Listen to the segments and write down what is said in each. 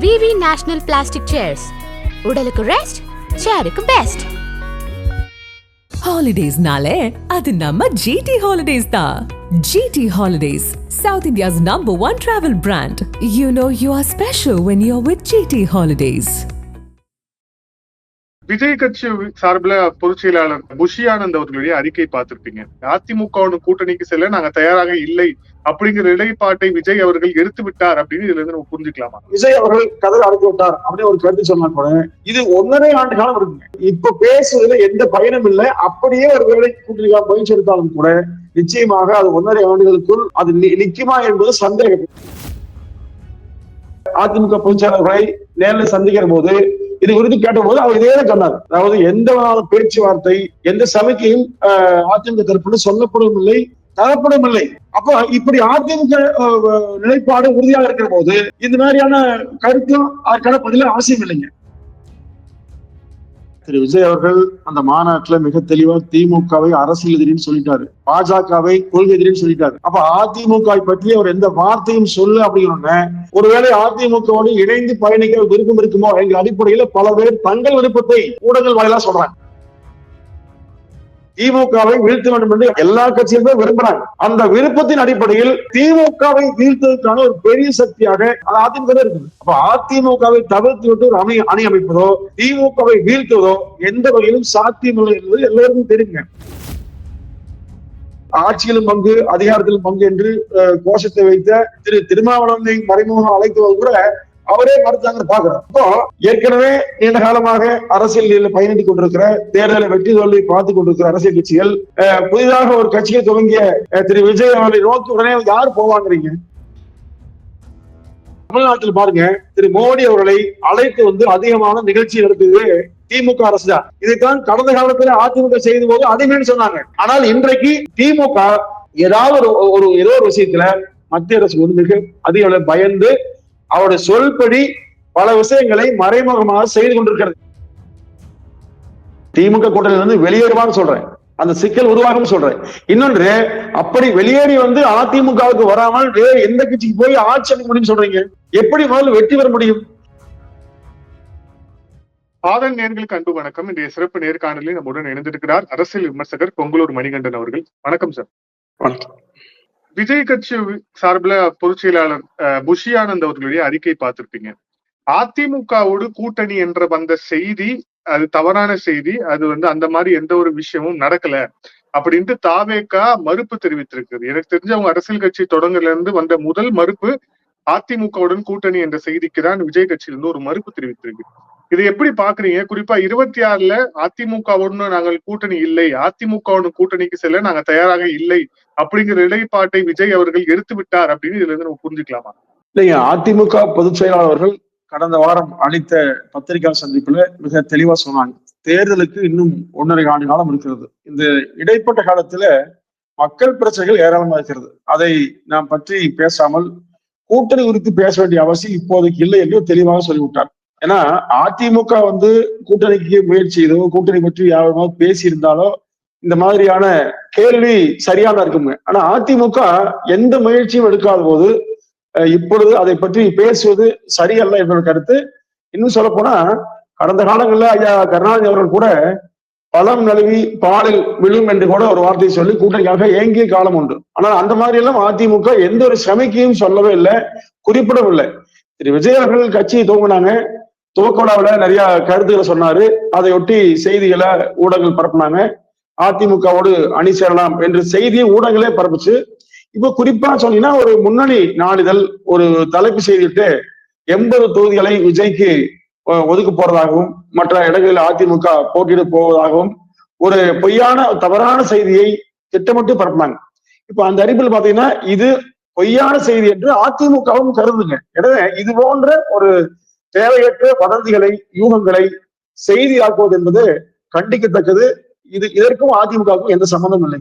விவி national plastic chairs உடலுக்கு rest சேருக்கு best ஹாலிடேஸ்னாலே அது நம்ம ஜிடி ஹாலிடேஸ் தான் GT Holidays south India's number one travel brand you know you are special when you are with GT Holidays Vijay கட்சி சார்பில் பொதுச் செயலாளர் புஷி ஆனந்த் அவர்களுடைய அறிக்கை பார்த்திருப்பீங்க. அதிமுக கூட்டணிக்கு செல்ல நாங்க தயாராக இல்லை. அப்படிங்கிற நிலைப்பாட்டை விஜய் அவர்கள் எடுத்து விட்டார் அப்படின்னு இதுல இருந்து நம்ம புரிஞ்சுக்கலாமா? விஜய் அவர்கள் கதவை அடைத்து விட்டார் அப்படின்னு ஒரு கருத்து சொன்னா கூட இது ஒன்னரை ஆண்டு காலம் இருக்குங்க. இப்ப பேசுவதுல எந்த பயனும் இல்லை. அப்படியே ஒரு வேலை கூட்டணிக்காக முயற்சி எடுத்தாலும் கூட நிச்சயமாக அது ஒன்னரை ஆண்டுகளுக்குள் அது நி- நிக்குமா என்பது சந்தேகம். அதிமுக பொதுச்செயலாளர்களை நேரில் சந்திக்கிற போது இது குறித்து கேட்டபோது அவர் இதே சொன்னார். அதாவது எந்த விதமான பேச்சுவார்த்தை எந்த சபைக்கையும் அதிமுக தரப்புல சொல்லப்படும் இல்லை தரப்படும் இல்லை. அப்ப இப்படி அதிமுக நிலைப்பாடு உறுதியாக இருக்கிற போது இந்த மாதிரியான கருத்தும் அதற்கான பதில அவசியம் இல்லைங்க திரு விஜய் அவர்கள் அந்த மாநாட்டுல மிக தெளிவா திமுகவை அரசியல் எதிரின்னு சொல்லிட்டாரு. பாஜகவை கொள்கை எதிரின்னு சொல்லிட்டாரு. அப்ப அதிமுக பற்றி அவர் எந்த வார்த்தையும் சொல்லு அப்படிங்கிறோங்க ஒருவேளை அதிமுகவோடு இணைந்து பயணிக்க விருப்பம் இருக்குமோ என்ற அடிப்படையில பல பேர் தங்கள் விருப்பத்தை ஊடகங்கள் வாயிலா சொல்றாங்க. திமுகவை வீழ்த்த வேண்டும் என்று எல்லா கட்சியுமே விரும்புறாங்க. அந்த விருப்பத்தின் அடிப்படையில் திமுகவை வீழ்த்ததுக்கான ஒரு பெரிய சக்தியாக அதிமுக இருக்குது. அப்ப அதிமுகவை தவிர்த்து விட்டு ஒரு அணி அணி அமைப்பதோ திமுகவை வீழ்த்துவதோ எந்த வகையிலும் சாத்தியமில்லை என்பது எல்லாருக்கும் தெரியுங்க. ஆட்சியிலும் பங்கு அதிகாரத்திலும் பங்கு என்று அஹ், கோஷத்தை வைத்த திரு திருமாவளவனை மறைமுகம் அழைத்தவர் கூட அவரே மறுத்தாங்க பாக்குறோம் இப்போ ஏற்கனவே நீண்ட காலமாக அரசியலில் பயணித்துக் கொண்டிருக்கிற தேர்தலை வெற்றி தோல்வி பார்த்துக் கொண்டிருக்கிற அரசியல் கட்சிகள் அஹ், புதிதாக ஒரு கட்சியை துவங்கிய திரு. விஜய் அவர்களை நோக்கி உடனே யார் போவாங்கிறீங்க? தமிழ்நாட்டில் பாருங்க திரு. மோடி அவர்களை அழைத்து வந்து அதிகமான நிகழ்ச்சி நடத்தியது திமுக அரசு தான். இதைத்தான் கடந்த காலத்துல அதிமுக செய்த போது அதிகமே சொன்னாங்க. ஆனால் இன்றைக்கு திமுக ஏதாவது ஒரு ஒரு ஏதோ ஒரு விஷயத்துல மத்திய அரசு வந்து மிக அதிக பயந்து அவருடைய சொல்படி பல விஷயங்களை மறைமுகமாக செய்து கொண்டிருக்கிறது. திமுக கூட்டணியில இருந்து வெளியேறுவான்னு சொல்றேன். அந்த சிக்கல் உருவாகும் சொல்றேன். இன்னொன்று அப்படி வெளியேறி வந்து அதிமுகவுக்கு வராமல் வேறு எந்த கட்சிக்கு போய் ஆட்சி அமைக்க முடியும்னு சொல்றீங்க? எப்படி முதல்ல வெற்றி பெற முடியும்? ஆதன் நேர்களுக்கு அன்பு வணக்கம். இன்றைய சிறப்பு நேர்காணலில் நம்முடன் இணைந்திருக்கிறார் அரசியல் விமர்சகர் பொங்கலூர் மணிகண்டன் அவர்கள். வணக்கம் சார். வணக்கம். விஜய் கட்சி சார்பில் பொதுச் செயலாளர் புஷி ஆனந்த் அவர்களுடைய அறிக்கை பார்த்திருப்பீங்க. அதிமுகவோடு கூட்டணி என்ற வந்த செய்தி அது தவறான செய்தி அது வந்து அந்த மாதிரி எந்த ஒரு விஷயமும் நடக்கல அப்படின்ட்டு தாவேக்கா மறுப்பு தெரிவித்திருக்குது எனக்கு தெரிஞ்ச அவங்க அரசியல் கட்சி தொடங்கல இருந்து வந்த முதல் மறுப்பு அதிமுகவுடன் கூட்டணி என்ற செய்திக்கு தான் விஜய் கட்சியிலிருந்து ஒரு மறுப்பு தெரிவித்திருக்கு இதை எப்படி பாக்குறீங்க? குறிப்பா இருபத்தி ஆறுல அதிமுகவுடன் நாங்கள் கூட்டணி இல்லை. அதிமுகவுடன் கூட்டணிக்கு செல்ல நாங்க தயாராக இல்லை. அப்படிங்கிற நிலைப்பாட்டை விஜய் அவர்கள் எடுத்து விட்டார் அப்படின்னு இதுல இருந்து நம்ம புரிஞ்சுக்கலாமா? இல்லைங்க அதிமுக பொதுச் செயலாளர்கள் கடந்த வாரம் அளித்த பத்திரிகா சந்திப்புல மிக தெளிவா சொன்னாங்க. தேர்தலுக்கு இன்னும் ஒன்றரை ஆண்டு காலம் இருக்கிறது. இந்த இடைப்பட்ட காலத்துல மக்கள் பிரச்சனைகள் ஏராளமா இருக்கிறது. அதை நாம் பற்றி பேசாமல் கூட்டணி குறித்து பேச வேண்டிய அவசியம் இப்போதைக்கு இல்லை என்று தெளிவாக சொல்லிவிட்டார். ஏன்னா அதிமுக வந்து கூட்டணிக்கு முயற்சி செய்தோ கூட்டணி பற்றி யாருமாவது பேசி இருந்தாலோ இந்த மாதிரியான கேள்வி சரியான இருக்குங்க ஆனா அதிமுக எந்த முயற்சியும் எடுக்காத போது இப்பொழுது அதை பற்றி பேசுவது சரியல்ல என்னோட கருத்து. இன்னும் சொல்ல போனா கடந்த காலங்களில் ஐயா கருணாநிதி அவர்கள் கூட பழம் நழுவி பாலில் விழும் என்று கூட ஒரு வார்த்தையை சொல்லி கூட்டணிக்காக ஏங்கிய காலம் உண்டு. ஆனால் அந்த மாதிரி எல்லாம் அதிமுக எந்த ஒரு சமைக்கையும் சொல்லவே இல்லை குறிப்பிடவில்லை. திரு. விஜய் அவர்கள் கட்சியை துவங்கினாங்க. துவக்க நிறைய கருத்துக்களை சொன்னாரு. அதையொட்டி செய்திகளை ஊடகங்கள் பரப்புனாங்க. அதிமுகவோடு அணி சேரலாம் என்று செய்தியை ஊடகங்களே பரப்புச்சு. இப்ப குறிப்பா சொன்னீங்கன்னா ஒரு முன்னணி நாளிதழ் ஒரு தலைப்பு செய்திட்டு எண்பது தொகுதிகளை விஜய்க்கு ஒதுக்க போறதாகவும் மற்ற இடங்களில் அதிமுக போட்டியிட போவதாகவும் ஒரு பொய்யான தவறான செய்தியை திட்டமிட்டு பரப்புனாங்க. இப்ப அந்த அறிப்பில் பாத்தீங்கன்னா இது பொய்யான செய்தி என்று அதிமுகவும் கருதுங்க. எனவே இது போன்ற ஒரு தேவையற்ற வதந்திகளை யூகங்களை செய்தியாக்குவது என்பது கண்டிக்கத்தக்கது. இது இதற்கும் அதிமுகவுக்கும் எந்த சம்பந்தம் இல்லை.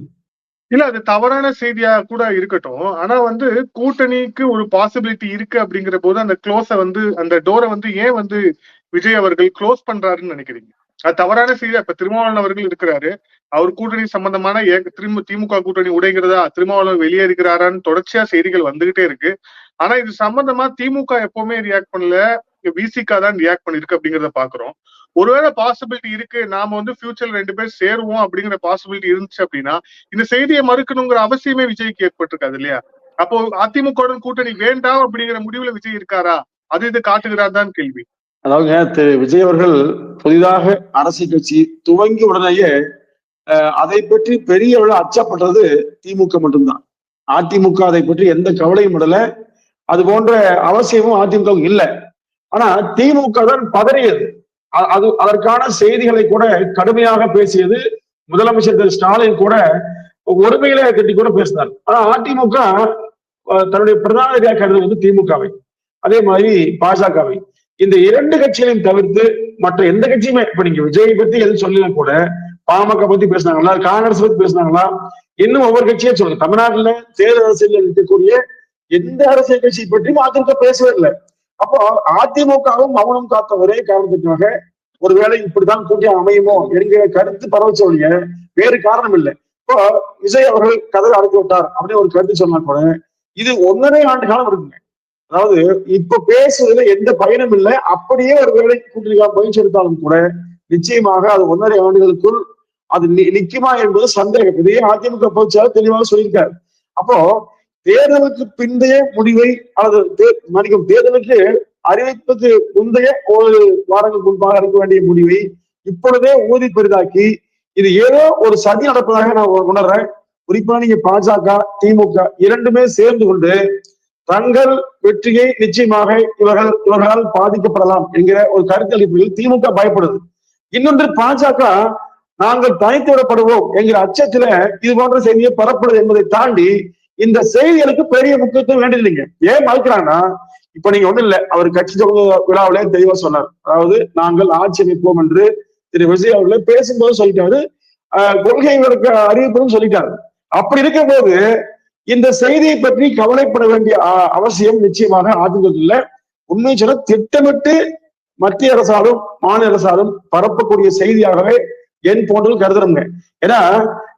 இல்ல அது தவறான செய்தியா கூட இருக்கட்டும். ஆனா வந்து கூட்டணிக்கு ஒரு பாசிபிலிட்டி இருக்கு அப்படிங்கிற போது அந்த க்ளோஸ வந்து அந்த டோரை வந்து ஏன் வந்து விஜய் அவர்கள் க்ளோஸ் பண்றாருன்னு நினைக்கிறீங்க? அது தவறான செய்தி. இப்ப திருமாவளவன் அவர்கள் இருக்கிறாரு. அவர் கூட்டணி சம்பந்தமான திரும்ப திமுக கூட்டணி உடைகிறதா? திருமாவளவன் வெளியேறுகிறாரான்னு தொடர்ச்சியா செய்திகள் வந்துகிட்டே இருக்கு. ஆனா இது சம்பந்தமா திமுக எப்பவுமே ரியாக்ட் பண்ணல. விசிகா தான் ரியாக்ட் பண்ணிருக்கு அப்படிங்கறத பாக்குறோம். ஒருவேளை பாசிபிலிட்டி இருக்கு நாம வந்து ஃபியூச்சர்ல ரெண்டு பேர் சேருவோம் அப்படிங்கிற பாசிபிலிட்டி இருந்துச்சு அப்படின்னா இந்த செய்தியை மறுக்கணுங்கிற அவசியமே விஜய்க்கு ஏற்பட்டிருக்காது இல்லையா? அப்போ அதிமுக கூட்டணி வேண்டாம் அப்படிங்கிற முடிவுல விஜய் இருக்காரா? அது இது காட்டுகிறார் தான் கேள்வி. அதாவது திரு விஜய் அவர்கள் புதிதாக அரசியல் கட்சி துவங்கி உடனேயே அதை பற்றி பெரிய அளவு அச்சப்படுறது திமுக மட்டும்தான். அதிமுக அதை பற்றி எந்த கவலையும் விடல அது போன்ற அவசியமும் அதிமுக இல்லை. ஆனா திமுக தான் பதறியது. அது அதற்கான செய்திகளை கூட கடுமையாக பேசியது முதலமைச்சர் திரு. ஸ்டாலின் கூட ஒருமையிலே கட்டி கூட பேசினார். ஆனா அதிமுக தன்னுடைய பிரதான கருது வந்து திமுகவை. அதே மாதிரி பாஜகவை. இந்த இரண்டு கட்சிகளையும் தவிர்த்து மற்ற எந்த கட்சியுமே இப்ப நீங்க விஜய் பத்தி எதுவும் சொல்லலாம் கூட பாமக பத்தி பேசினாங்களா காங்கிரஸ் பத்தி பேசினாங்களா இன்னும் ஒவ்வொரு கட்சியே சொல்லுங்க. தமிழ்நாட்டுல தேர்தல் அரசியல் இருக்கக்கூடிய எந்த அரசியல் கட்சியை பற்றியும் அதிமுக பேசவே இல்லை. அப்போ அதிமுகவும் மௌனம் காத்த ஒரே காரணத்துக்காக ஒருவேளை இப்படிதான் கூட்டம் அமையுமோ என்கிற கருத்து பரவச்ச ஒழிய வேறு காரணம் இல்லை இப்போ விஜய் அவர்கள் கதவை அடைத்து விட்டார் அப்படின்னு ஒரு கருத்து சொன்னா கூட இது ஒன்னரை ஆண்டு காலம் இருக்குங்க. அதாவது இப்ப பேசுவதுல எந்த பயனும் இல்லை. அப்படியே ஒரு வேலை கூட்டணிக்காக முயற்சி எடுத்தாலும் கூட நிச்சயமாக அது ஒன்றரை ஆண்டுகளுக்குள் அது நிக்குமா என்பது சந்தேகம். இதையே அதிமுக பொதுச்சாளர் தெளிவாக சொல்லியிருக்காரு. அப்போ தேர்தலுக்கு பிந்தைய முடிவை அல்லது மன்னிக்கும் தேர்தலுக்கு அறிவிப்பதற்கு முந்தைய ஒரு வாரங்களுக்கு முன்பாக எடுக்க வேண்டிய முடிவை இப்பொழுதே ஊதி பெரிதாக்கி இது ஏதோ ஒரு சதி நடப்பதாக நான் உணர்றேன். குறிப்பா நீங்க பாஜக திமுக இரண்டுமே சேர்ந்து கொண்டு தங்கள் வெற்றியை நிச்சயமாக இவர்கள் இவர்களால் பாதிக்கப்படலாம் என்கிற ஒரு கருத்தளிப்பில் திமுக பயப்படுது. இன்னொன்று பாஜக நாங்கள் தனித்து விடப்படுவோம் என்கிற அச்சத்துல இது போன்ற செய்தியை பரப்புறது என்பதை தாண்டி இந்த செய்திகளுக்கு பெரிய முக்கியத்துவம் வேண்டியதில்லைங்க ஏன் மறுக்கிறாங்கன்னா இப்ப நீங்க ஒண்ணும் இல்ல. அவர் கட்சி தொடங்க விழாவிலே தெளிவா சொன்னார். அதாவது நாங்கள் ஆட்சி அமைப்போம் என்று திரு. விஜய் அவர்களே பேசும்போது சொல்லிட்டாரு. ஆஹ் கொள்கைகளுக்கு அறிவிப்பும் சொல்லிட்டாரு. அப்படி இருக்கும்போது இந்த செய்தியை பற்றி கவலைப்பட வேண்டிய அவசியம் நிச்சயமாக அதிமுக இல்ல. உண்மை சொல்ல திட்டமிட்டு மத்திய அரசாலும் மாநில அரசாலும் பரப்பக்கூடிய செய்தியாகவே என் போன்றவர்கள் கருதுறோங்க ஏன்னா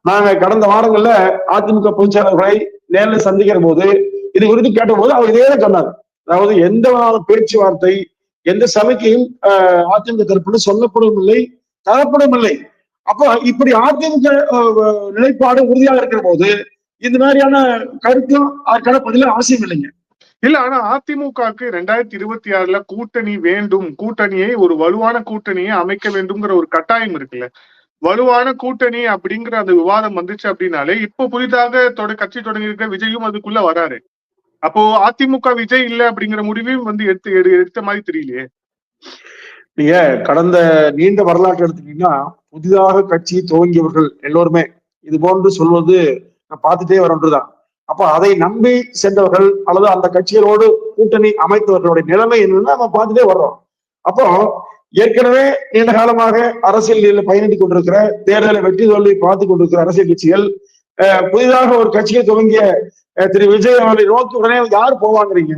நாங்க கடந்த வாரங்கள்ல அதிமுக பொதுச்செயலாளர்களை நேரில் சந்திக்கிற போது இது குறித்து கேட்டபோது அவர் இதே சொன்னார். அதாவது எந்த பேச்சுவார்த்தை எந்த சபைக்கையும் அதிமுக தரப்புல சொல்லப்படும் இல்லை தரப்படும் இல்லை. அப்போ இப்படி அதிமுக ஆஹ், நிலைப்பாடு உறுதியாக இருக்கிற போது இந்த மாதிரியான கருத்தும் அதற்கான பதில அவசியம் இல்லைங்க. இல்ல ஆனா அதிமுகவுக்கு ரெண்டாயிரத்தி இருபத்தி ஆறுல கூட்டணி வேண்டும் கூட்டணியை ஒரு வலுவான கூட்டணியை அமைக்க வேண்டும்ங்கிற ஒரு கட்டாயம் இருக்குல்ல. வலுவான கூட்டணி அப்படிங்கிற அந்த விவாதம் வந்துச்சு அப்படின்னாலே இப்போ புதிதாக தொட கட்சி தொடங்கி இருக்க விஜயும் அதுக்குள்ள வராரு. அப்போ அதிமுக விஜய் இல்ல அப்படிங்கிற முடிவையும் வந்து எடுத்து எடு- எடுத்த மாதிரி தெரியலையே. நீங்க கடந்த நீண்ட வரலாற்று எடுத்துட்டீங்கன்னா புதிதாக கட்சி துவங்கியவர்கள் எல்லோருமே இது போன்று சொல்வது நான் பார்த்துட்டே வரொன்றுதான் அப்ப அதை நம்பி சென்றவர்கள் அல்லது அந்த கட்சிகளோடு கூட்டணி அமைத்தவர்களுடைய நிலைமை என்னன்னு நம்ம பார்த்துட்டே வர்றோம். அப்போ ஏற்கனவே நீண்ட காலமாக அரசியலில் பயணித்துக் கொண்டிருக்கிற தேர்தலை வெற்றி தோல்வி பார்த்து கொண்டிருக்கிற அரசியல் கட்சிகள் அஹ், புதிதாக ஒரு கட்சியை துவங்கிய திரு விஜய் அவர்களை நோக்கி உடனே யார் போவாங்கிறீங்க?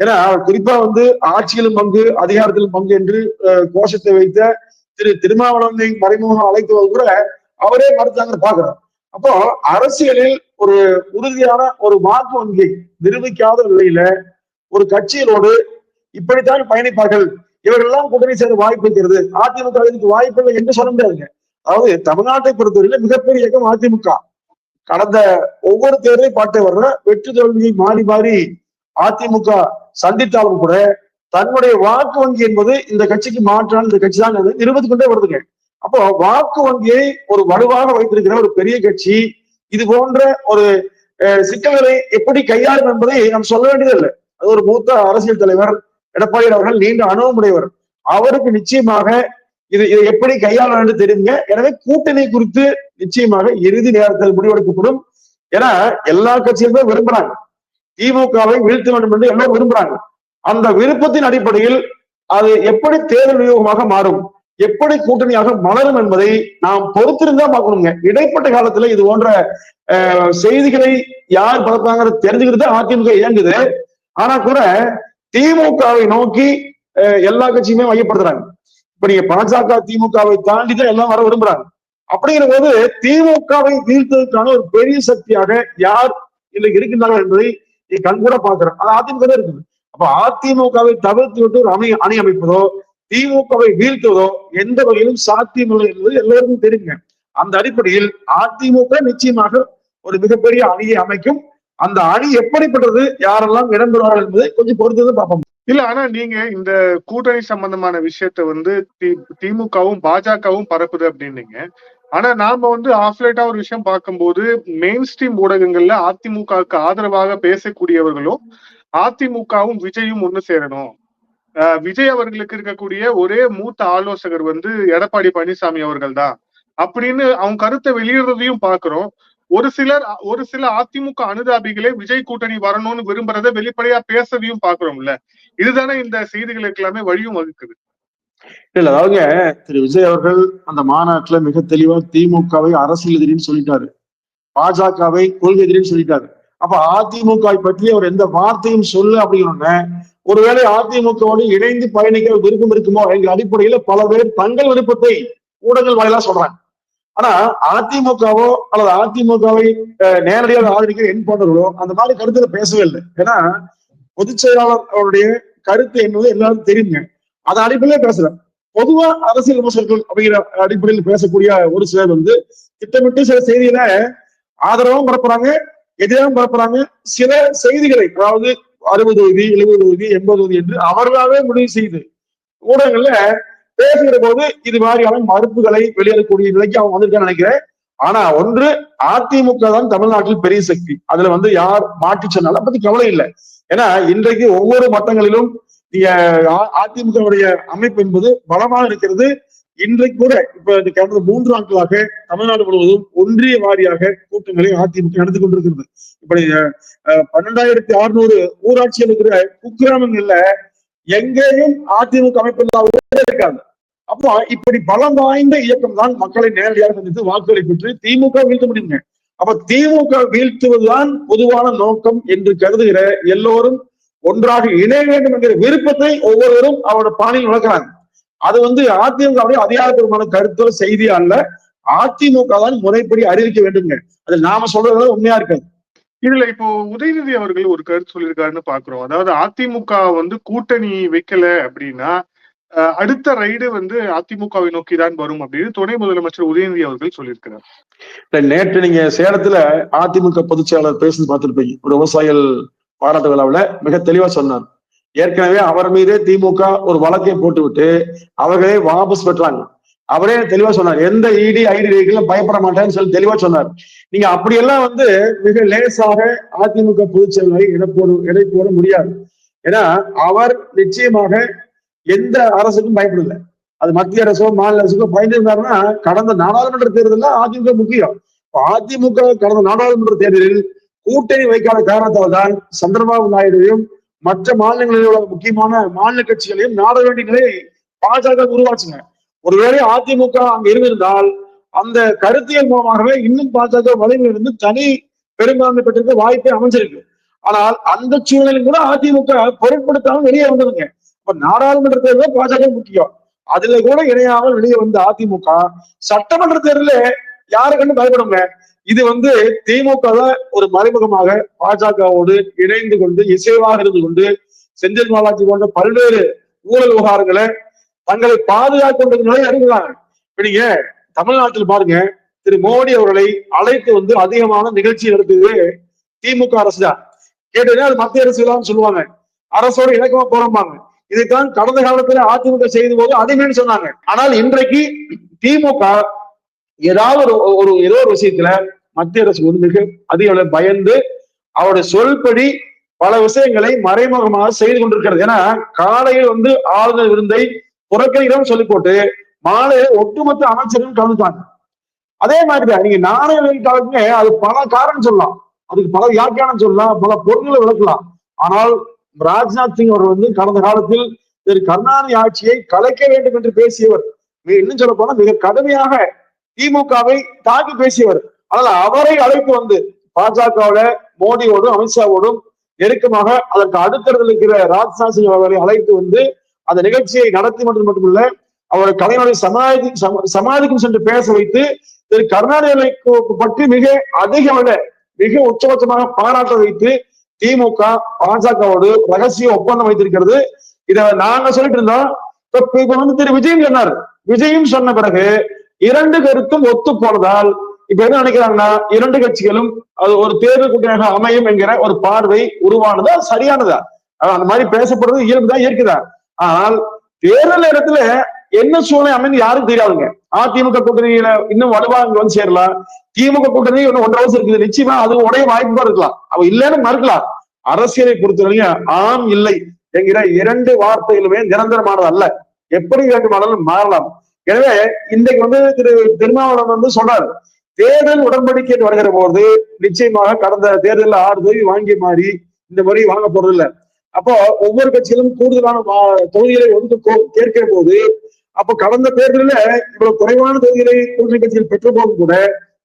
ஏன்னா குறிப்பா வந்து ஆட்சியிலும் பங்கு அதிகாரத்திலும் பங்கு என்று கோஷத்தை வைத்த திரு திருமாவளவனை மறைமுகம் அழைத்தது கூட அவரே மறுத்தாங்க பாக்குறோம் அப்போ அரசியலில் ஒரு உறுதியான ஒரு வாக்கு வங்கி நிரூபிக்காத நிலையில ஒரு கட்சியிலோடு இப்படித்தான் பயணிப்பார்கள். இவர்கள்லாம் கூட்டணி சேர வாய்ப்பு இருக்கிறது. அதிமுக இதுக்கு வாய்ப்பு இல்லை என்று சொல்ல முடியாதுங்க. அதாவது தமிழ்நாட்டை பொறுத்தவரையில மிகப்பெரிய இயக்கம் அதிமுக. கடந்த ஒவ்வொரு தேர்தலையும் பாட்டு வர்ற வெற்றி தோல்வியை மாறி மாறி அதிமுக சந்தித்தாலும் கூட தன்னுடைய வாக்கு வங்கி என்பது இந்த கட்சிக்கு மாற்றான இந்த கட்சி தான் நிரூபித்துக் கொண்டே வருதுங்க. அப்போ வாக்கு வங்கியை ஒரு வலுவாக வைத்திருக்கிற ஒரு பெரிய கட்சி இது போன்ற ஒரு அஹ், சிக்கல்களை எப்படி கையாளும் என்பதை நாம் சொல்ல வேண்டியதில்லை. அது ஒரு மூத்த அரசியல் தலைவர் எடப்பாடி அவர்கள் நீண்ட அனுபவமுடையவர். அவருக்கு நிச்சயமாக இது இதை எப்படி கையாள வேண்டும் தெரியுங்க. எனவே கூட்டணி குறித்து நிச்சயமாக இறுதி நேரத்தில் முடிவெடுக்கப்படும். ஏன்னா எல்லா கட்சியுமே விரும்புறாங்க. திமுகவை வீழ்த்த வேண்டும் என்று எல்லாம் விரும்புறாங்க. அந்த விருப்பத்தின் அடிப்படையில் அது எப்படி தேர்தல் விநியோகமாக மாறும் எப்படி கூட்டணியாக மலரும் என்பதை நாம் பொறுத்திருந்தா பார்க்கணுங்க. இடைப்பட்ட காலத்துல இது போன்ற அஹ், செய்திகளை யார் பரப்பாங்கிறது தெரிஞ்சுக்கிட்டு தான் அதிமுக இயங்குது. ஆனா கூட திமுகவை நோக்கி அஹ், எல்லா கட்சியுமே மையப்படுத்துறாங்க. இப்ப நீங்க பாஜக திமுகவை தாண்டி தான் எல்லாம் வர விரும்புறாங்க. அப்படிங்கிற போது திமுகவை வீழ்த்ததற்கான ஒரு பெரிய சக்தியாக யார் இன்னைக்கு இருக்கின்றார்கள் என்பதை நீ கண்கூட பாக்குறோம் அது அதிமுக தான் இருக்குது. அப்ப அதிமுகவை தவிர்த்து விட்டு ஒரு அணி அணி அமைப்பதோ திமுகவை வீழ்த்துவதோ எந்த வகையிலும் சாத்தியமில்லை என்பது எல்லோருக்கும் தெரியுங்க. அந்த அடிப்படையில் அதிமுக நிச்சயமாக ஒரு மிகப்பெரிய அணியை அமைக்கும். அந்த அணி எப்படிப்பட்டது யாரெல்லாம் இடம்பெறுவார்கள் என்பதை கொஞ்சம் பொறுத்தது பார்ப்போம். இல்ல ஆனா நீங்க இந்த கூட்டணி சம்பந்தமான விஷயத்த வந்து தி- திமுகவும் பாஜகவும் பரப்புது அப்படின்னீங்க. ஆனா நாம வந்து ஆஃப்லேட்டா ஒரு விஷயம் பார்க்கும்போது மெயின் ஸ்ட்ரீம் ஊடகங்கள்ல அதிமுகவுக்கு ஆதரவாக பேசக்கூடியவர்களும் அதிமுகவும் விஜயும் ஒண்ணு சேரணும். விஜய் அவர்களுக்கு இருக்கக்கூடிய ஒரே மூத்த ஆலோசகர் வந்து எடப்பாடி பழனிசாமி அவர்கள் தான் அப்படின்னு அவங்க கருத்தை வெளியிடுறதையும் பாக்குறோம் ஒரு சிலர் ஒரு சில அதிமுக அனுதாபிகளே விஜய் கூட்டணி வரணும்னு விரும்புறத வெளிப்படையா பேசவையும் பாக்குறோம்ல இதுதானே இந்த செய்திகளுக்கு எல்லாமே வழியும் வகுக்குது. இல்ல அதாவது திரு விஜய் அவர்கள் அந்த மாநாட்டுல மிக தெளிவா திமுகவை அரசியல் எதிரின்னு சொல்லிட்டாரு. பாஜகவை கொள்கை எதிரின்னு சொல்லிட்டாரு. அப்ப அதிமுக பற்றி அவர் எந்த வார்த்தையும் சொல்லு அப்படிங்கிற ஒருவேளை அதிமுகவோடு இணைந்து பயணிக்க விருப்பம் இருக்குமோ என்ற அடிப்படையில பல பேர் தங்கள் விருப்பத்தை ஊடகங்கள் வாயிலா சொல்றாங்க. ஆனா அதிமுகவோ அல்லது அதிமுகவை அஹ், நேரடியாக ஆதரிக்க என் போன்றவர்களோ அந்த மாதிரி கருத்துல பேசவே இல்லை. ஏன்னா பொதுச் செயலாளர் அவருடைய கருத்து என்பது எல்லாரும் தெரியுங்க. அதை அடிப்படையில பேசுறேன் பொதுவா அரசியல் விமர்சகர்கள் அப்படிங்கிற அடிப்படையில் பேசக்கூடிய ஒரு சிலர் வந்து திட்டமிட்டு சில செய்திகளை ஆதரவும் பரப்புறாங்க எதிராகவும் பரப்புறாங்க. சில செய்திகளை அதாவது அறுபது தொகுதி எழுபது தொகுதி எண்பது தொகுதி என்று அவர்களாவே முடிவு செய்து ஊடகங்கள்ல பேசுகிற போது இது மாதிரியான மறுப்புகளை வெளியிடக்கூடிய நிலைக்கு அவங்க வந்திருக்கான்னு நினைக்கிறேன். ஆனா ஒன்று அதிமுக தான் தமிழ்நாட்டில் பெரிய சக்தி. அதுல வந்து யார் மாற்றி சொன்னாலும் பத்தி கவலை இல்லை. ஏன்னா இன்றைக்கு ஒவ்வொரு மட்டங்களிலும் நீங்க அதிமுகவுடைய அமைப்பு என்பது பலமாக இருக்கிறது. இன்றைக்கு கூட இப்ப கடந்த மூன்று நாட்களாக தமிழ்நாடு முழுவதும் ஒன்றிய வாரியாக கூட்டங்களை அதிமுக நடந்து கொண்டிருக்கிறது. இப்படி பன்னெண்டாயிரத்தி அறுநூறு ஊராட்சியில் இருக்கிற குக்கிராமங்கள்ல எங்கேயும் அதிமுக அமைப்பு இருக்காது அப்போ இப்படி பலம் வாய்ந்த இயக்கம் தான் மக்களை நேரடியாக சந்தித்து வாக்குகளை பெற்று திமுக வீழ்த்த முடியுங்க. அப்ப திமுக வீழ்த்துவதுதான் பொதுவான நோக்கம் என்று கருதுகிற எல்லோரும் ஒன்றாக இணைய வேண்டும் என்கிற விருப்பத்தை ஒவ்வொருவரும் அவரோட பாணியில் வளர்க்கிறாங்க. அது வந்து அதிமுகவுடைய அதிகாரப்பூர்வமான கருத்தோ செய்தியா அல்ல. அதிமுக தான் முறைப்படி அறிவிக்க வேண்டுங்க அது நாம சொல்றது உண்மையா இருக்காது. இதுல இப்போ உதயநிதி அவர்கள் ஒரு கருத்து சொல்லியிருக்காருன்னு பாக்குறோம். அதாவது அதிமுக வந்து கூட்டணி வைக்கல அப்படின்னா அடுத்த ரைடு வந்து அதிமுகவை நோக்கி தான் வரும் அப்படின்னு துணை முதலமைச்சர் உதயநிதி அவர்கள் சொல்லியிருக்கிறார். நேற்று நீங்க சேலத்துல அதிமுக பொதுச் செயலாளர் பேசுறது பார்த்திருப்பீங்க. ஒரு விவசாயிகள் பாராட்டு விழாவுல மிக தெளிவா சொன்னார். ஏற்கனவே அவர் மீதே திமுக ஒரு வழக்கை போட்டுவிட்டு அவர்களே வாபஸ் பெற்றாங்க. அவரே தெளிவா சொன்னார். எந்த இடி ஐடி ரேக்கிலும் பயப்பட மாட்டேன்னு சொல்லி தெளிவா சொன்னார். நீங்க அப்படியெல்லாம் வந்து மிக லேசாக அதிமுக பொதுச் செயலரை இட போட இடை போட முடியாது. ஏன்னா அவர் நிச்சயமாக எந்த அரசுக்கும் பயப்படல. அது மத்திய அரசோ மாநில அரசுக்கோ பயந்துருந்தாருன்னா கடந்த நாடாளுமன்ற தேர்தலில் அதிமுக முக்கியம். அதிமுக கடந்த நாடாளுமன்ற தேர்தலில் கூட்டணி வைக்காத காரணத்தால் தான் சந்திரபாபு நாயுடுவையும் மற்ற மாநிலங்களில் உள்ள முக்கியமான மாநில கட்சிகளையும் நாட வேண்டிய பாஜக உருவாச்சுங்க ஒருவேளை அதிமுக அங்க இருந்திருந்தால் அந்த கருத்தியல் மூலமாகவே இன்னும் பாஜக வலிமை இருந்து தனி பெரும்பான்மை பெற்றிருக்க வாய்ப்பே அமைஞ்சிருக்கு. ஆனால் அந்த சூழ்நிலையும் கூட அதிமுக பொருட்படுத்தாமல் வெளியே வந்ததுங்க. இப்ப நாடாளுமன்ற தேர்தல் பாஜக முக்கியம். அதுல கூட இணையாமல் வெளியே வந்த அதிமுக சட்டமன்ற தேர்தலில் யாரு கண்டு பயப்படுங்க? இது வந்து திமுக தான் ஒரு மறைமுகமாக பாஜகவோடு இணைந்து கொண்டு இசைவாக இருந்து கொண்டு செந்தில் பாலாஜி போன்ற பல்வேறு ஊழல் விவகாரங்களை தங்களை பாதுகாத்து நிலை அறிவுறாங்க இப்ப நீங்க தமிழ்நாட்டில் பாருங்க திரு மோடி அவர்களை அழைத்து வந்து அதிகமான நிகழ்ச்சி நடத்துது திமுக அரசு தான். கேட்டீங்கன்னா அது மத்திய அரசு தான் சொல்லுவாங்க. அரசோட இணக்கமா போறம்பாங்க. இதைத்தான் கடந்த காலத்துல அதிமுக செய்த போது அதிகம்னு சொன்னாங்க. ஆனால் இன்றைக்கு திமுக ஏதாவது ஒரு ஒரு ஏதோ ஒரு விஷயத்துல மத்திய அரசு வந்து மிக அதிக பயந்து அவருடைய சொல்படி பல விஷயங்களை மறைமுகமாக செய்து கொண்டிருக்கிறது. ஏன்னா காலையில் வந்து ஆளுநர் விருந்தை புறக்கணிக்கிறோம் சொல்லி போட்டு மாலையில ஒட்டுமொத்த அமைச்சரும் கலந்துட்டாங்க அதே மாதிரிதான் நீங்க நாணய வெளிக்காலத்துக்கு அது பல காரணம் சொல்லலாம். அதுக்கு பல வியாக்கியானம் சொல்லலாம் பல பொருள்களை விளக்கலாம். ஆனால் ராஜ்நாத் சிங் அவர் வந்து கடந்த காலத்தில் திரு கருணாநிதி ஆட்சியை கலைக்க வேண்டும் என்று பேசியவர். இன்னும் சொல்ல போனா மிக கடுமையாக திமுகவை தாக்கி பேசியவர். ஆனால் அவரை அழைத்து வந்து பாஜகவோட மோடியோடும் அமித்ஷாவோடும் நெருக்கமாக அதற்கு அடுத்தடுத்து இருக்கிற ராஜ்நாத் சிங் அவர்களை அழைத்து வந்து அந்த நிகழ்ச்சியை நடத்தி மட்டும் மட்டுமல்ல அவர் கலைஞருடைய சமாதி சம- சமாதிக்கும் சென்று பேச வைத்து திரு கருணாநிதிக்கு பற்றி மிக அதிக விட மிக உச்சபட்சமாக பாராட்ட வைத்து திமுக பாஜகவோடு ரகசிய ஒப்பந்தம் வைத்திருக்கிறது. இத நாங்க சொல்லிட்டு இருந்தோம். இப்ப இப்ப வந்து திரு விஜயம் சொன்னார். விஜயும் சொன்ன பிறகு இரண்டு கருத்தும் ஒத்து போனதால் இப்ப என்ன நினைக்கிறாங்கன்னா இரண்டு கட்சிகளும் அது ஒரு தேர்தல் கூட்டணியாக அமையும் என்கிற ஒரு பார்வை உருவானது அது சரியானதா? அந்த மாதிரி பேசப்படுறது இயல்புதான் இயற்கைதான். ஆனால் தேர்தல் நேரத்துல என்ன சூழ்நிலை அமைந்து யாரும் தெரியாதுங்க அதிமுக கூட்டணியில இன்னும் வலுவா இங்க வந்து சேரலாம். திமுக கூட்டணி இன்னும் ஒன்றரை வருஷம் இருக்குது. நிச்சயமா அது உடைய வாய்ப்பு தான் இருக்கலாம். அவ இல்லைன்னு மறுக்கலாம். அரசியலை பொறுத்தவரைக்கும் ஆம் இல்லை என்கிற இரண்டு வார்த்தைகளுமே நிரந்தரமானது அல்ல. எப்படி வேண்டுமானாலும் மாறலாம். எனவே இன்றைக்கு வந்து திரு திருமாவளவன் வந்து சொல்றாரு தேர்தல் உடன்படிக்கை வருகிற போது நிச்சயமாக கடந்த தேர்தலில் ஆறு தொகுதி வாங்கி மாறி இந்த முறை வாங்க போறது இல்லை அப்போ ஒவ்வொரு கட்சியிலும் கூடுதலான தொகுதிகளை ஒதுக்க கோ- கேட்கிற போது அப்போ கடந்த தேர்தலில் இவ்வளவு குறைவான தொகுதிகளை கூட்டணி கட்சிகள் பெற்ற போதும் கூட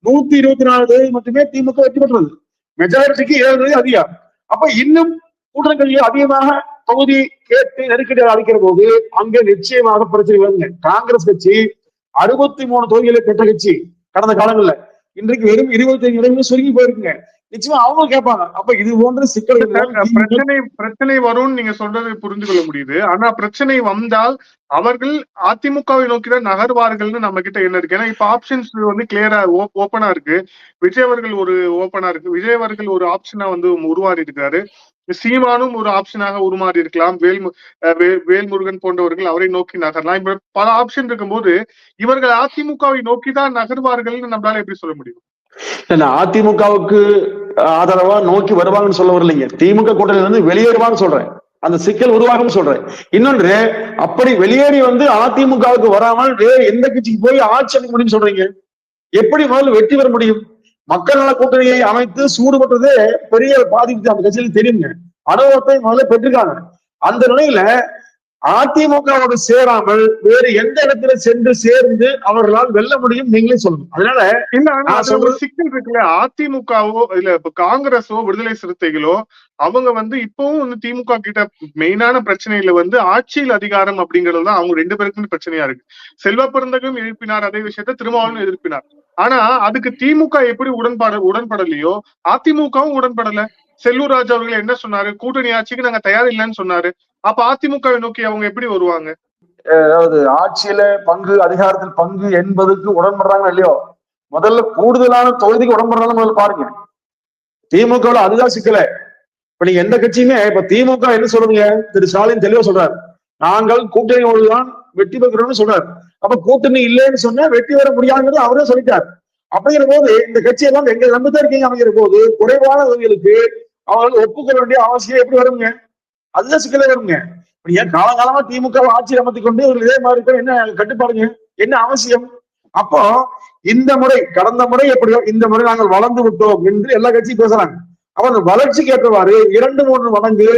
நூத்தி இருபத்தி நாலு தொகுதி மட்டுமே திமுக வெற்றி பெற்றது. மெஜாரிட்டிக்கு ஏழு தொகுதி அதிகம். அப்ப இன்னும் கூட்டணி கட்சிகள் அதிகமாக தொகுதி கேட்டு நெருக்கடி அளிக்கிற போது அங்கே நிச்சயமாக பிரச்சனை வருங்க. காங்கிரஸ் கட்சி அறுபத்தி மூணு தொகுதிகளை பெற்ற கட்சி கடந்த காலங்கள்ல. இன்றைக்கு வெறும் இருபத்தி ஐந்து இடங்களும் சுருங்கி போயிருக்குங்க. நிச்சயமா அவங்க கேட்பாங்க. அப்ப இது போன்ற சிக்கல்கள் பிரச்சனை பிரச்சனை வரும்னு நீங்க சொல்றது புரிந்து கொள்ள முடியுது. ஆனா பிரச்சனை வந்தால் அவர்கள் அதிமுகவை நோக்கி தான் நகர்வார்கள்னு நம்ம கிட்ட என்ன இருக்கு. ஏன்னா இப்ப ஆப்ஷன்ஸ் வந்து கிளியரா ஓப்பனா இருக்கு. விஜய் அவர்கள் ஒரு ஓப்பனா இருக்கு. விஜய் அவர்கள் ஒரு ஆப்ஷனா வந்து உருவாடி இருக்காரு. சீமானும் ஒரு ஆப்ஷனாக உருமாறி இருக்கலாம். வேல் வேல்முருகன் போன்றவர்கள் அவரை நோக்கி நகரலாம். இப்ப பல ஆப்ஷன் இருக்கும்போது இவர்கள் அதிமுகவை நோக்கி தான் நகர்வார்கள்னு நம்மளால எப்படி சொல்ல முடியும்? அதிமுகவுக்கு ஆதரவா நோக்கி வருவாங்கன்னு சொல்ல வரலைங்க. திமுக கூட்டணியில இருந்து வெளியேறுவான்னு சொல்றேன். அந்த சிக்கல் உருவாகும் சொல்றேன். இன்னொன்று அப்படி வெளியேறி வந்து அதிமுகவுக்கு வராமல் வேறு எந்த கட்சிக்கு போய் ஆட்சி அமைக்க முடியும் சொல்றீங்க? எப்படி முதல்ல வெற்றி பெற முடியும்? மக்கள் நல கூட்டணியை அமைத்து சூடுபட்டதே பெரிய பாதிப்பு அந்த கட்சியில தெரியுங்க. அனுபவத்தை முதல்ல பெற்றிருக்காங்க. அந்த நிலையில அதிமுகவோடு சேராமல் வேறு எந்த இடத்துல சென்று சேர்ந்து அவர்களால் வெல்ல முடியும் நீங்களே சொல்லணும். அதனால இல்ல சிக்கல் இருக்குல்ல. அதிமுகவோ இல்ல இப்ப காங்கிரஸோ விடுதலை சிறுத்தைகளோ அவங்க வந்து இப்பவும் வந்து திமுக கிட்ட மெயினான பிரச்சனையில வந்து ஆட்சியில் அதிகாரம் அப்படிங்கிறது தான் அவங்க ரெண்டு பேருக்குமே பிரச்சனையா இருக்கு. செல்வ பெருந்தகம் எழுப்பினார் அதே விஷயத்த திருமாவளவன் எதிர்ப்பினார். ஆனா அதுக்கு திமுக எப்படி உடன்பாடு உடன்படலையோ அதிமுகவும் உடன்படல. செல்லூர் ராஜ் அவர்கள் என்ன சொன்னாரு? கூட்டணி ஆட்சிக்கு நாங்க தயார் இல்லைன்னு சொன்னாரு. அப்ப அதிமுகவை நோக்கி அவங்க எப்படி வருவாங்க? அதாவது ஆட்சியில பங்கு அதிகாரத்தில் பங்கு என்பதுக்கு உடன்படுறாங்க இல்லையோ? முதல்ல கூடுதலான தொகுதிக்கு உடன்படுறாங்க முதல்ல பாருங்க. திமுக அதுதான் சிக்கல. இப்ப நீங்க எந்த கட்சியுமே இப்ப திமுக என்ன சொல்றீங்க திரு ஸ்டாலின் தெளிவா சொல்றாரு. நாங்கள் கூட்டணியோடுதான் வெற்றி பெறுகிறோம்னு சொல்றாரு. அப்ப கூட்டணி இல்லைன்னு சொன்னா வெற்றி பெற முடியாதுங்கிறது அவரே சொல்லிட்டார். அப்படிங்கிற போது இந்த கட்சி எல்லாம் எங்க நம்பித்தான் இருக்கீங்க அப்படிங்கிற போது குறைவானவர்களுக்கு அவர்கள் ஒப்புக்கொள்ள வேண்டிய அவசியம் எப்படி வருங்க? அதுதான் சிக்கல வருங்க. ஏன் காலங்காலமா திமுக ஆட்சி அமைத்துக் கொண்டு இவர்கள் இதே மாதிரி இருக்க என்ன கட்டுப்பாடுங்க? என்ன அவசியம்? அப்போ இந்த முறை கடந்த முறை எப்படியோ இந்த முறை நாங்கள் வளர்ந்து விட்டோம் என்று எல்லா கட்சியும் பேசுறாங்க. அவர் வளர்ச்சிக்கு ஏற்றவாறு இரண்டு மூன்று மடங்கு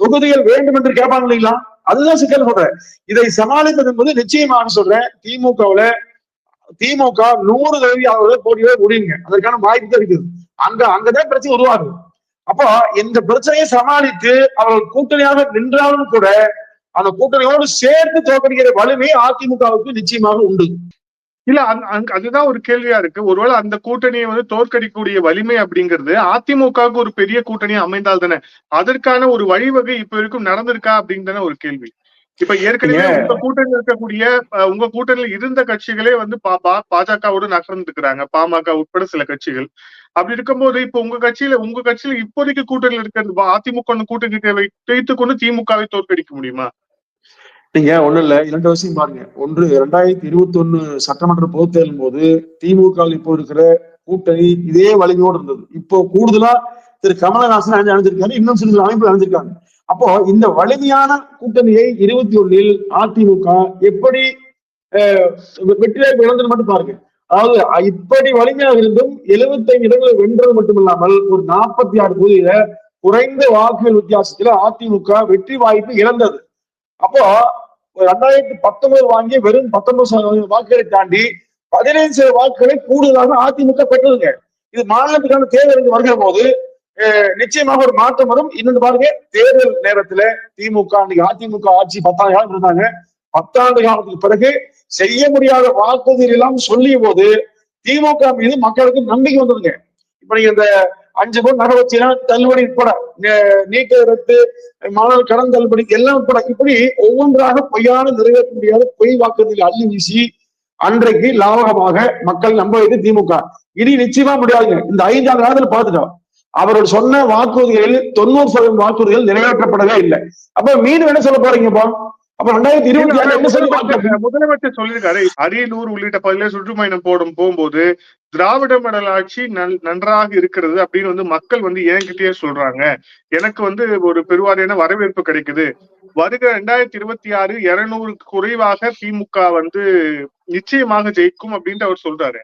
தொகுதிகள் வேண்டும் என்று கேட்பாங்க இல்லைங்களா? அதுதான் சிக்கல் சொல்றேன். இதை சமாளிப்பது என்பது நிச்சயமாக சொல்றேன் திமுகவுல திமுக நூறு தொகுதியாவது போட்டியே முடியுங்க. அதற்கான வாய்ப்பு தான் இருக்குது அங்க அங்கதான் பிரச்சனை உருவாகுது. அப்போ இந்த பிரச்சனையை சமாளித்து அவர்கள் கூட்டணியாக நின்றாலும் கூட அந்த கூட்டணியோடு சேர்த்து தோற்கடிக்கிற வலிமை அதிமுகவுக்கு நிச்சயமாக உண்டு. இல்ல அதுதான் ஒரு கேள்வியா இருக்கு. ஒருவேளை அந்த கூட்டணியை வந்து தோற்கடிக்கக்கூடிய வலிமை அப்படிங்கிறது அதிமுகவுக்கு ஒரு பெரிய கூட்டணி அமைந்தால் தானே? அதற்கான ஒரு வழிவகை இப்ப வரைக்கும் நடந்திருக்கா அப்படின்னு தானே ஒரு கேள்வி. இப்ப ஏற்கனவே? உங்க கூட்டணியில் இருக்கக்கூடிய உங்க கூட்டணியில் இருந்த கட்சிகளே வந்து பாஜகவோட நகர்ந்துக்கிறாங்க பாமக உட்பட சில கட்சிகள். அப்படி இருக்கும்போது இப்ப உங்க கட்சியில உங்க கட்சியில இப்போதைக்கு கூட்டணியில் இருக்கிறது பா- அதிமுக கூட்டணி வைத்துக் கொண்டு திமுகவை தோற்கடிக்க முடியுமா? நீங்க ஒண்ணு இல்ல இரண்டு விஷயம் பாருங்க. ஒன்று இரண்டாயிரத்தி இருபத்தி ஒண்ணு சட்டமன்ற பொதுத் தேர்தல் போது திமுக இப்போ இருக்கிற கூட்டணி இதே வலிமையோடு இருந்தது. இப்போ கூடுதலா திரு கமலஹாசன் அணிஞ்சு அணிஞ்சிருக்காரு இன்னும் சில சில அமைப்பு அணிஞ்சிருக்காங்க. அப்போ இந்த வலிமையான கூட்டணியை இருபத்தி ஒண்ணில் அதிமுக எப்படி அஹ், இழந்தது மட்டும் பாருங்க. அதாவது இப்படி வலிமையாக இருந்தும் 75 இடங்களை வென்றது மட்டுமில்லாமல் ஒரு நாற்பத்தி ஆறு தொகுதியில குறைந்த வாக்குகள் வித்தியாசத்துல அதிமுக வெற்றி வாய்ப்பு இழந்தது. அப்போ ரெண்டாயிரத்தி பத்தொன்பது வாங்கிய வெறும் பத்தொன்பது சதவீத வாக்குகளை தாண்டி பதினைந்து சதவீத வாக்குகளை கூடுதலாக அதிமுக பெற்றதுங்க. இது மாநிலத்துக்கான தேர்தலுக்கு வருகிற போது நிச்சயமாக ஒரு மாற்றம் வரும். இன்னொன்று பாருங்க தேர்தல் நேரத்துல திமுக அன்னைக்கு அதிமுக ஆட்சி பத்தாண்டு காலம் இருந்தாங்க. பத்தாண்டு காலத்துக்கு பிறகு செய்ய முடியாத வாக்குறுதிகள் எல்லாம் சொல்லிய போது திமுக மீது மக்களுக்கு நம்பிக்கை வந்ததுங்க. இப்ப நீங்க இந்த அஞ்சு பவுன் நகை வச்சுனா தள்ளுபடி உட்பட நே- நீக்க ரத்து மாணவர் கடன் தள்ளுபடி எல்லாம் உட்பட இப்படி ஒவ்வொன்றாக பொய்யான நிறைவேற்ற முடியாத பொய் வாக்குறுதிகள் அள்ளி வீசி அன்றைக்கு லாபகமாக மக்கள் நம்ப வைத்து திமுக. இனி நிச்சயமா முடியாதுங்க. இந்த ஐந்தாண்டு காலத்துல பாத்துட்டோம் அவர்கள் சொன்ன வாக்குறுதிகளில் தொண்ணூறு சதவீதம் வாக்குறுதிகள் நிறைவேற்றப்படவே இல்லை. அப்ப மீண்டும் என்ன சொல்ல போறீங்க இப்போ? அப்ப ரெண்டாயிரத்தி இருபத்தி ஆறு என்ன சொல்லி முதலமைச்சர் சொல்லியிருக்காரு அரியலூர் உள்ளிட்ட பகுதியில சுற்றுப்பயணம் போடும் போகும்போது திராவிட மடல் ஆட்சி நல்- நன்றாக இருக்கிறது அப்படின்னு வந்து மக்கள் வந்து என்கிட்டயே சொல்றாங்க. எனக்கு வந்து ஒரு பெருவாரியான வரவேற்பு கிடைக்குது. வருகிற ரெண்டாயிரத்தி இருபத்தி ஆறு இருநூறுக்கு குறைவாக திமுக வந்து நிச்சயமாக ஜெயிக்கும் அப்படின்ட்டு அவர் சொல்றாரு.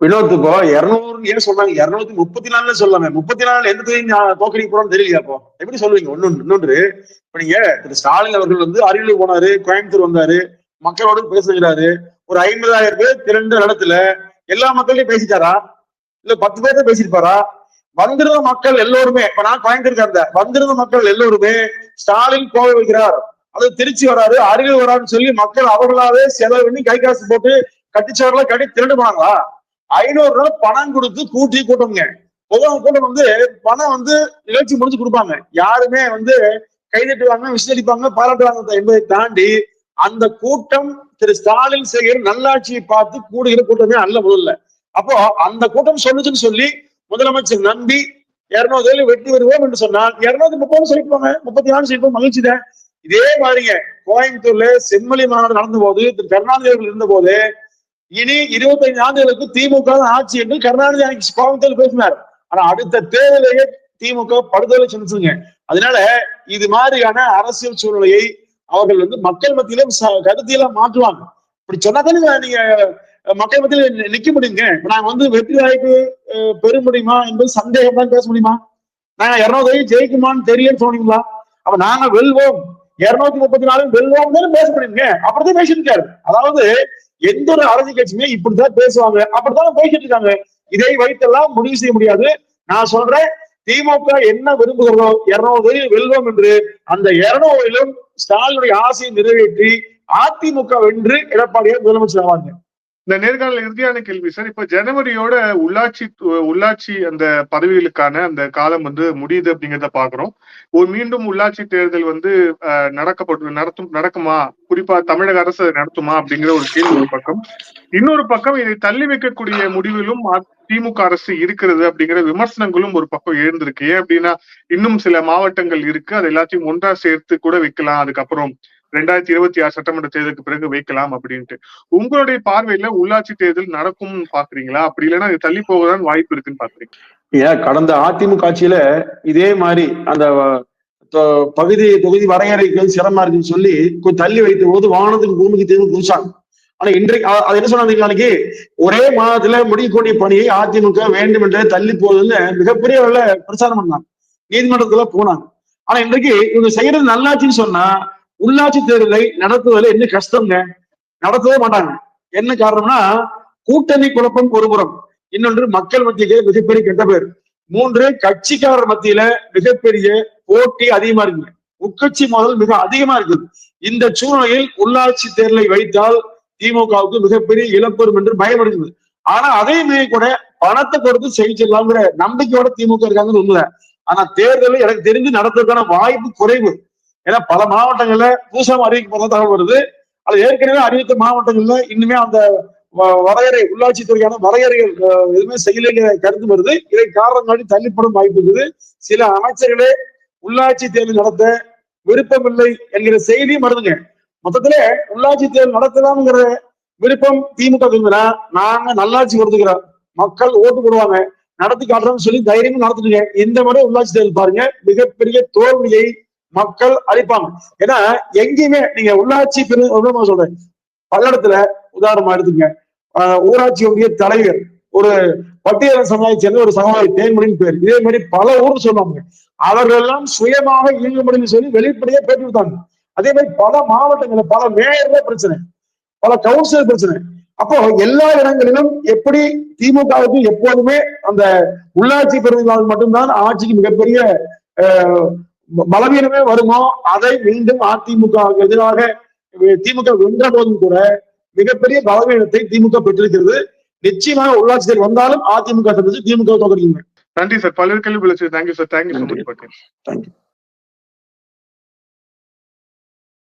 வினோத் இப்போ இருநூறு ஏன் சொல்றாங்க இருநூத்தி முப்பத்தி நாலுல சொல்லாம. முப்பத்தி நாலுல எந்த தொகுதி நான் தோக்கடிக்க போறோம்னு தெரியலையா அப்போ எப்படி சொல்லுவீங்க? ஒன்னு இன்னொன்று இப்ப நீங்க திரு ஸ்டாலின் அவர்கள் வந்து அரியலூர் போனாரு கோயம்புத்தூர் வந்தாரு மக்களோட பேசுகிறாரு. ஒரு ஐம்பதாயிரம் பேர் திரண்ட இடத்துல எல்லா மக்களையும் பேசிட்டாரா? இல்ல பத்து பேர்த்த பேசியிருப்பாரா? வந்திருந்த மக்கள் எல்லோருமே இப்ப நான் கோயம்புத்தூருக்கு இருந்தேன் வந்திருந்த மக்கள் எல்லோருமே ஸ்டாலின் கோவை வைக்கிறார். அது திருச்சி வராரு அரியலூர் வராருன்னு சொல்லி மக்கள் அவர்களாவே செலவு பண்ணி கை காசு போட்டு கட்டிச்சவர்கள கட்டி திரண்டு போனாங்களா? ஐநூறு ரூபாய் பணம் கொடுத்து கூட்டி கூட்டம்ங்க பொதுவாக கூட்டம் வந்து பணம் வந்து நிகழ்ச்சி முடிஞ்சு கொடுப்பாங்க. யாருமே வந்து கைதட்டுவாங்க விசிலடிப்பாங்க பாராட்டுவாங்க. என்பதை தாண்டி அந்த கூட்டம் திரு ஸ்டாலின் செய்கிற நல்லாட்சியை பார்த்து கூடுகிற கூட்டமே அல்ல முதல்ல. அப்போ அந்த கூட்டம் சொல்லுச்சுன்னு சொல்லி முதலமைச்சர் நம்பி இருநூறு வெற்றி வருவோம் என்று சொன்னால் இருநூத்தி முப்பது சொல்லிப்பாங்க முப்பத்தி நாலு சொல்லிப்போம் மகிழ்ச்சி தான். இதே மாதிரிங்க கோயம்புத்தூர்ல செம்மொழி மாநாடு நடந்த போது திரு கருணாநிதி அவர்கள் இருந்த போது இனி இருபத்தைந்து ஆண்டுகளுக்கு திமுக ஆட்சி என்று கருணாநிதி அன்னைக்கு கோயம்புத்தூர் பேசினார். ஆனா அடுத்த தேர்தலையே திமுக படுதலை செஞ்சுங்க அதனால இது மாதிரியான அரசியல் சூழ்நிலையை அவர்கள் வந்து மக்கள் மத்தியில கருத்தியெல்லாம் மாற்றுவாங்க. இப்படி சொன்னா தானே நீங்க மக்கள் மத்தியில நிக்க முடியுங்க. நாங்க வந்து வெற்றி வாய்ப்பு பெற முடியுமா என்பது சந்தேகம் தான் பேச முடியுமா? நாங்க இருநூறு ஜெயிக்குமான்னு தெரியும்னு சொன்னீங்களா? அப்ப நாங்க வெல்வோம். இருநூத்தி முப்பத்தி நாலு வெல்வோம் தானே அப்படிதான் பேசிட்டு இருக்காரு அதாவது எந்த ஒரு அரசியல் கட்சியுமே இப்படித்தான் பேசுவாங்க. அப்படித்தான் பேசிட்டு இருக்காங்க இதை வைத்தெல்லாம் முடிவு செய்ய முடியாது. நான் சொல்றேன் திமுக என்ன விரும்புகிறதோ இருநூறு வெல்வோம் என்று அந்த இருநூறிலும் ஸ்டாலினுடைய ஆசையை நிறைவேற்றி அதிமுக வென்று எடப்பாடியார் முதலமைச்சர் ஆவாங்க. இந்த நேர்காணல் இறுதியான கேள்வி சார். இப்ப ஜனவரியோட உள்ளாட்சி உள்ளாட்சி அந்த பதவிகளுக்கான அந்த காலம் வந்து முடியுது அப்படிங்கிறத பாக்குறோம். ஒரு மீண்டும் உள்ளாட்சி தேர்தல் வந்து அஹ், நடக்கப்பட்டு நடத்தும் நடக்குமா? குறிப்பா தமிழக அரசு நடத்துமா அப்படிங்கிற ஒரு கேள்வி ஒரு பக்கம். இன்னொரு பக்கம் இதை தள்ளி வைக்கக்கூடிய முடிவிலும் அ- திமுக அரசு இருக்கிறது அப்படிங்கிற விமர்சனங்களும் ஒரு பக்கம் எழுந்திருக்கு. ஏன் அப்படின்னா இன்னும் சில மாவட்டங்கள் இருக்கு. அது எல்லாத்தையும் ஒன்றா சேர்த்து கூட வைக்கலாம். அதுக்கப்புறம் ரெண்டாயிரத்தி இருபத்தி ஆறு சட்டமன்ற தேர்தலுக்கு பிறகு வைக்கலாம் அப்படின்ட்டு. உங்களுடைய பார்வையில உள்ளாட்சி தேர்தல் நடக்கும்னு பாக்குறீங்களா அப்படி இல்லைன்னா தள்ளி போகதான் வாய்ப்பு இருக்குன்னு பாக்குறீங்க ஏன் கடந்த அதிமுக ஆட்சியில இதே மாதிரி அந்த பகுதி தொகுதி வரையறைக்கு சிரமமா இருக்குன்னு சொல்லி தள்ளி வைத்த போது வானத்துக்கு பூமிக்கு தேர்வு குதிச்சாங்க ஆனா இன்றைக்கு அது என்ன சொன்னாங்க நாளைக்கு ஒரே மாதத்துல முடியக்கூடிய பணியை அதிமுக வேண்டும் என்றே தள்ளி போகுதுன்னு மிகப்பெரிய அளவுல பிரச்சாரம் பண்ணாங்க. நீதிமன்றத்துல போனாங்க. ஆனா இன்றைக்கு இவங்க செய்யறது நல்லாச்சுன்னு சொன்னா உள்ளாட்சி தேர்தலை நடத்துவதில் என்ன கஷ்டங்க நடத்தவே மாட்டாங்க. என்ன காரணம்னா கூட்டணி குழப்பம் ஒருபுறம் இன்னொன்று மக்கள் மத்தியிலே மிகப்பெரிய கெட்ட பேர். மூன்று கட்சிக்காரர் மத்தியில மிகப்பெரிய போட்டி அதிகமா இருக்கு. உட்கட்சி மோதல் மிக அதிகமா இருக்குது இந்த சூழ்நிலையில் உள்ளாட்சி தேர்தலை வைத்தால் திமுகவுக்கு மிகப்பெரிய இழப்பெறும் என்று பயம் இருக்குது. ஆனா அதையுமே கூட பணத்தை கொடுத்து செய்யலாம்ங்கிற நம்பிக்கையோட திமுக இருக்காங்கன்னு உண்மை ஆனா தேர்தலை எனக்கு தெரிஞ்சு நடத்துறதுக்கான வாய்ப்பு குறைவு. ஏன்னா பல மாவட்டங்கள்ல புதுசா அறிவிக்கப்படுற தகவல் வருது. அது ஏற்கனவே அறிவித்த மாவட்டங்கள்ல இன்னுமே அந்த வ- வரையறை உள்ளாட்சி துறையான வரையறைகள் எதுவுமே செய்யலைங்கிற கருத்து வருது. இதை காரணம் காட்டி தள்ளிப்படும் வாய்ப்பு இருக்குது. சில அமைச்சர்களே உள்ளாட்சி தேர்தல் நடத்த விருப்பமில்லை என்கிற செய்தியும் வருதுங்க. மொத்தத்துல உள்ளாட்சி தேர்தல் நடத்தலாம்ங்கிற விருப்பம் திமுக இருக்குதுன்னா நாங்க நல்லாட்சி கொடுத்துக்கிறோம். மக்கள் ஓட்டு போடுவாங்க. நடத்தி காட்டுறோம்னு சொல்லி தைரியமும் நடத்துட்டுங்க. இந்த முறை உள்ளாட்சி தேர்தல் பாருங்க. மிகப்பெரிய தோல்வியை மக்கள் அழிப்பாங்க ஏன்னா எங்கேயுமே நீங்க உள்ளாட்சி பிரி சொல்றேன். பல்லடத்துல உதாரணமா எடுத்துங்க. ஆஹ் ஊராட்சி ஒன்றிய தலைவர் ஒரு பட்டியல சமுதாயத்தை சேர்ந்த ஒரு சமுதாய தேன்மொழின்னு பேர். இதே மாதிரி பல ஊர் சொல்லுவாங்க. அவர்கள் எல்லாம் சுயமாக இயங்க முடியும்னு சொல்லி வெளிப்படையே பேட்டி கொடுத்தாங்க. அதே மாதிரி பல மாவட்டங்கள்ல பல மேயர்ல பிரச்சனை. பல கவுன்சிலர் பிரச்சனை. அப்போ எல்லா இடங்களிலும் எப்படி திமுகவுக்கு எப்போதுமே அந்த உள்ளாட்சி பிரதிநிதிகளால் மட்டும்தான் ஆட்சிக்கு மிகப்பெரிய பலவீனமே வருமோ? அதை மீண்டும் அதிமுக எதிராக திமுக வென்ற போதும் கூட மிகப்பெரிய பலவீனத்தை திமுக பெற்றிருக்கிறது. நிச்சயமாக உள்ளாட்சி தேர்தல் வந்தாலும் அதிமுக சந்திச்சு திமுக தோக்கடிக்குங்க நன்றி சார் பல்வேறு கேள்வி தேங்க்யூ சார் தேங்க்யூ தேங்க்யூ